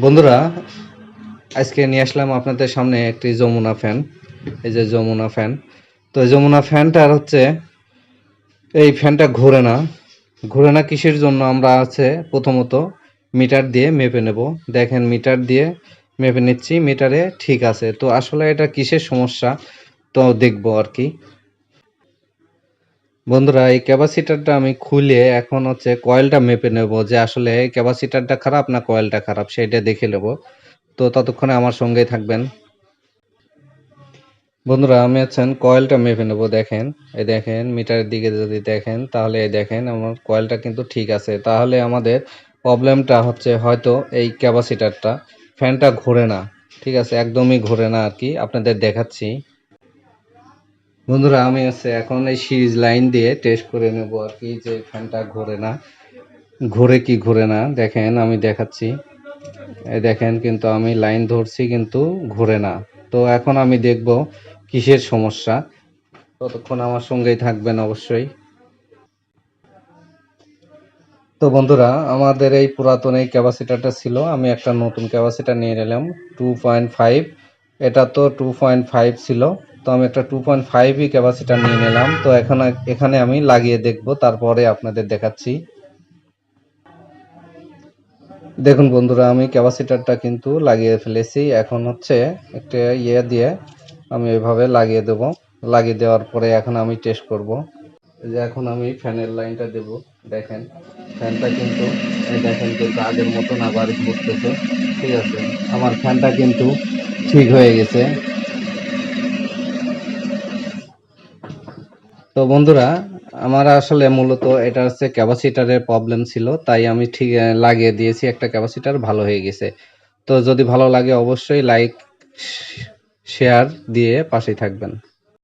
বন্ধুরা, আজকে নিয়ে আসলাম আপনাদের সামনে একটি যমুনা ফ্যান এই যে যমুনা ফ্যান তো যমুনা ফ্যানটার হচ্ছে, এই ফ্যানটা ঘোরে না। ঘোরে না কিসের জন্য? আমরা আছে প্রথমত মিটার দিয়ে মেপে নেব। দেখেন, মিটার দিয়ে মেপে নিচ্ছি, মিটারে ঠিক আছে। তো আসলে এটা কিসের সমস্যা? তো দেখব আর কি। বন্ধুরা, এই ক্যাপাসিটারটা আমি খুলে এখন হচ্ছে কয়েলটা মেপে নেব যে আসলে ক্যাপাসিটারটা খারাপ না কয়েলটা খারাপ সেটা দেখে নেব। তো ততক্ষণে আমার সঙ্গেই থাকবেন। বন্ধুরা, আমি আছেন কয়েলটা মেপে নেব, দেখেন। এই দেখেন, মিটারের দিকে যদি দেখেন, তাহলে এই দেখেন আমার কয়েলটা কিন্তু ঠিক আছে। তাহলে আমাদের প্রবলেমটা হচ্ছে হয়তো এই ক্যাপাসিটারটা ফ্যানটা ঘোরে না, ঠিক আছে? একদমই ঘোরে না আর কি। আপনাদের দেখাচ্ছি। বন্ধুরা, আমি হচ্ছে এখন এই সিরিজ লাইন দিয়ে টেস্ট করে নেব আর কি, যে ফ্যানটা ঘোরে না। ঘোরে কি ঘোরে না, দেখেন, আমি দেখাচ্ছি। দেখেন, কিন্তু আমি লাইন ধরছি, কিন্তু ঘোরে না। তো এখন আমি দেখব কিসের সমস্যা। ততক্ষণ আমার সঙ্গেই থাকবেন অবশ্যই। তো বন্ধুরা, আমাদের এই পুরাতন এই ক্যাপাসিটারটা ছিল, আমি একটা নতুন ক্যাপাসিটার নিয়ে নিলাম টু পয়েন্ট ফাইভ এটা তো টু পয়েন্ট ফাইভ ছিল। তো আমি একটা টু পয়েন্ট ফাইভই ক্যাপাসিটার নিয়ে নিলাম। তো এখন এখানে আমি লাগিয়ে দেখব, তারপরে আপনাদের দেখাচ্ছি। দেখুন বন্ধুরা, আমি ক্যাপাসিটারটা কিন্তু লাগিয়ে ফেলেছি। এখন হচ্ছে একটা ইয়ে দিয়ে আমি এভাবে লাগিয়ে দেব। লাগিয়ে দেওয়ার পরে এখন আমি টেস্ট করব। যে এখন আমি ফ্যানের লাইনটা দেব, দেখেন। ফ্যানটা কিন্তু দেখেন কিন্তু আগের মতন আবার ঘুরতেছে। ঠিক আছে, আমার ফ্যানটা কিন্তু ঠিক হয়ে গেছে। তো বন্ধুরা, আমার আসলে মূলত এটা হচ্ছে ক্যাপাসিটারের প্রবলেম ছিল, তাই আমি ঠিক লাগিয়ে দিয়েছি একটা ক্যাপাসিটার, ভালো হয়ে গেছে। তো যদি ভালো লাগে অবশ্যই লাইক শেয়ার দিয়ে পাশেই থাকবেন।